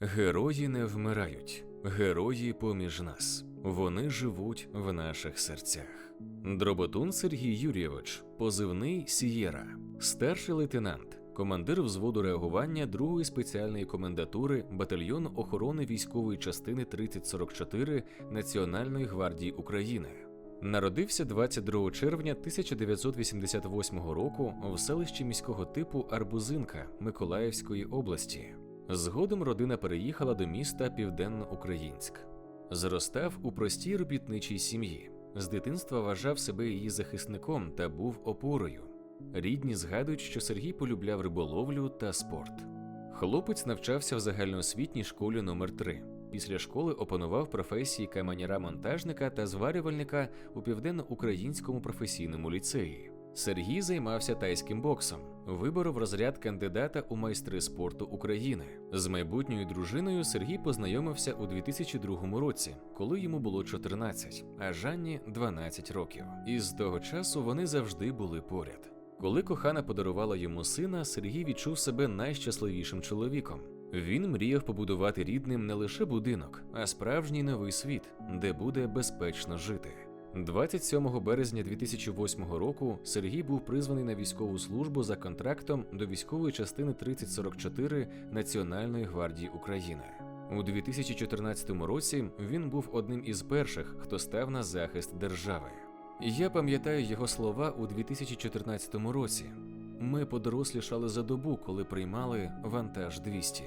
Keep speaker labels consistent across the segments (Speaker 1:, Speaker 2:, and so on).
Speaker 1: Герої не вмирають, герої поміж нас. Вони живуть в наших серцях. Дроботун Сергій Юрійович, позивний Сієра, старший лейтенант, командир взводу реагування 2-ї спеціальної комендатури батальйону охорони військової частини 3044 Національної гвардії України. Народився 22 червня 1988 року в селищі міського типу Арбузинка Миколаївської області. Згодом родина переїхала до міста Південноукраїнськ. Зростав у простій робітничій сім'ї. З дитинства вважав себе її захисником та був опорою. Рідні згадують, що Сергій полюбляв риболовлю та спорт. Хлопець навчався в загальноосвітній школі номер 3 Після школи опанував професії каменяра-монтажника та зварювальника у південноукраїнському професійному ліцеї. Сергій займався тайським боксом, виборов розряд кандидата у майстри спорту України. З майбутньою дружиною Сергій познайомився у 2002 році, коли йому було 14, а Жанні 12 років. І з того часу вони завжди були поряд. Коли кохана подарувала йому сина, Сергій відчув себе найщасливішим чоловіком. Він мріяв побудувати рідним не лише будинок, а справжній новий світ, де буде безпечно жити. 27 березня 2008 року Сергій був призваний на військову службу за контрактом до військової частини 3044 Національної гвардії України. У 2014 році він був одним із перших, хто став на захист держави. Я пам'ятаю його слова у 2014 році. Ми подорослішали за добу, коли приймали вантаж 200.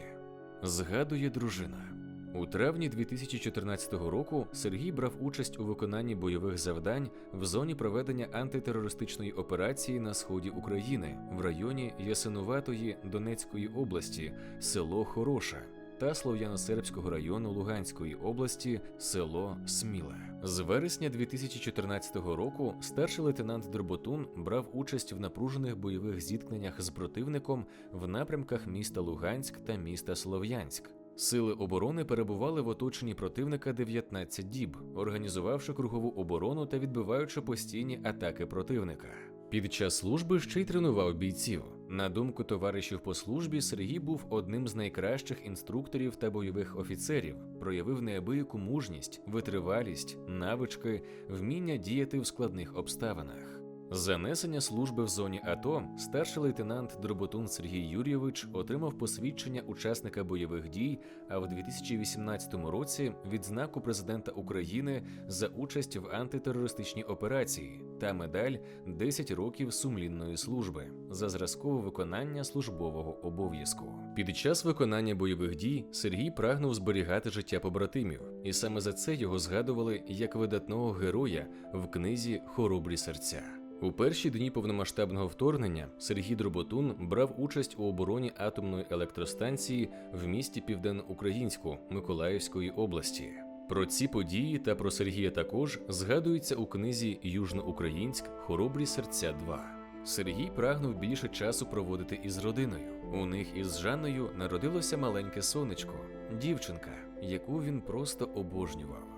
Speaker 1: Згадує дружина. У травні 2014 року Сергій брав участь у виконанні бойових завдань в зоні проведення антитерористичної операції на сході України в районі Ясинуватої Донецької області, село Хороша та Слов'яно-Сербського району Луганської області, село Сміле. З вересня 2014 року старший лейтенант Дроботун брав участь в напружених бойових зіткненнях з противником в напрямках міста Луганськ та міста Слов'янськ. Сили оборони перебували в оточенні противника 19 діб, організувавши кругову оборону та відбиваючи постійні атаки противника. Під час служби ще й тренував бійців. На думку товаришів по службі, Сергій був одним з найкращих інструкторів та бойових офіцерів, проявив неабияку мужність, витривалість, навички, вміння діяти в складних обставинах. Занесення служби в зоні АТО старший лейтенант Дроботун Сергій Юрійович отримав посвідчення учасника бойових дій, а в 2018 році відзнаку президента України за участь в антитерористичній операції та медаль 10 років сумлінної служби за зразкове виконання службового обов'язку. Під час виконання бойових дій Сергій прагнув зберігати життя побратимів, і саме за це його згадували як видатного героя в книзі Хоробрі серця. У перші дні повномасштабного вторгнення Сергій Дроботун брав участь у обороні атомної електростанції в місті Південноукраїнську Миколаївської області. Про ці події та про Сергія також згадується у книзі Южноукраїнськ Хоробрі серця 2. Сергій прагнув більше часу проводити із родиною. У них із Жанною народилося маленьке сонечко, дівчинка, яку він просто обожнював.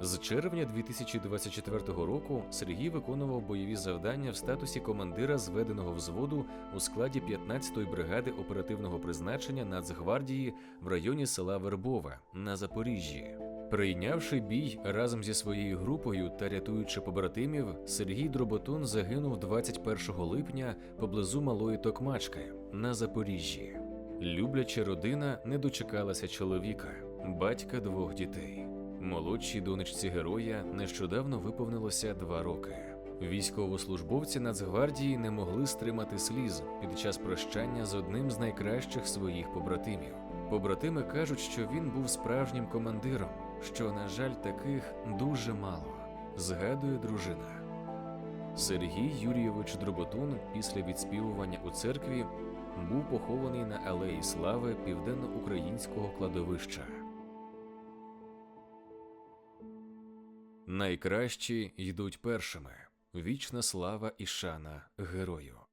Speaker 1: З червня 2024 року Сергій виконував бойові завдання в статусі командира зведеного взводу у складі 15-ї бригади оперативного призначення Нацгвардії в районі села Вербова на Запоріжжі. Прийнявши бій разом зі своєю групою та рятуючи побратимів, Сергій Дроботун загинув 21 липня поблизу Малої Токмачки на Запоріжжі. Любляча родина не дочекалася чоловіка, батька двох дітей. Молодшій донечці героя нещодавно виповнилося два роки. Військовослужбовці Нацгвардії не могли стримати сліз під час прощання з одним з найкращих своїх побратимів. Побратими кажуть, що він був справжнім командиром, що, на жаль, таких дуже мало, згадує дружина. Сергій Юрійович Дроботун після відспівування у церкві був похований на алеї слави південноукраїнського кладовища. Найкращі йдуть першими. Вічна слава і шана герою.